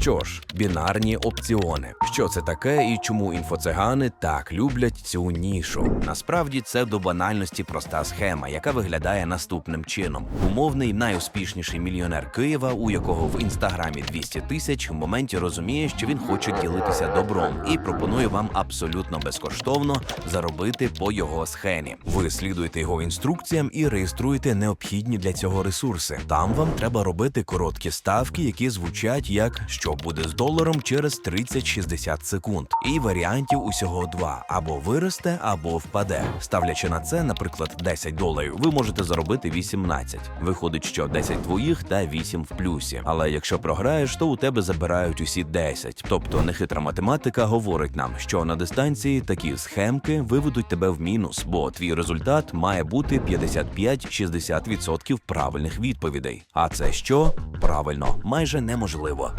Що ж, бінарні опціони. Що це таке і чому інфоцигани так люблять цю нішу? Насправді це до банальності проста схема, яка виглядає наступним чином: умовний найуспішніший мільйонер Києва, у якого в інстаграмі 200 тисяч, в моменті розуміє, що він хоче ділитися добром і пропонує вам абсолютно безкоштовно заробити по його схемі. Ви слідуєте його інструкціям і реєструєте необхідні для цього ресурси. Там вам треба робити короткі ставки, які звучать як що буде з доларом через 30-60 секунд. І варіантів усього два: або виросте, або впаде. Ставлячи на це, наприклад, 10 доларів, ви можете заробити 18. Виходить, що 10 твоїх та 8 в плюсі. Але якщо програєш, то у тебе забирають усі 10. Тобто нехитра математика говорить нам, що на дистанції такі схемки виведуть тебе в мінус, бо твій результат має бути 55-60% правильних відповідей. А це що? Правильно, майже неможливо.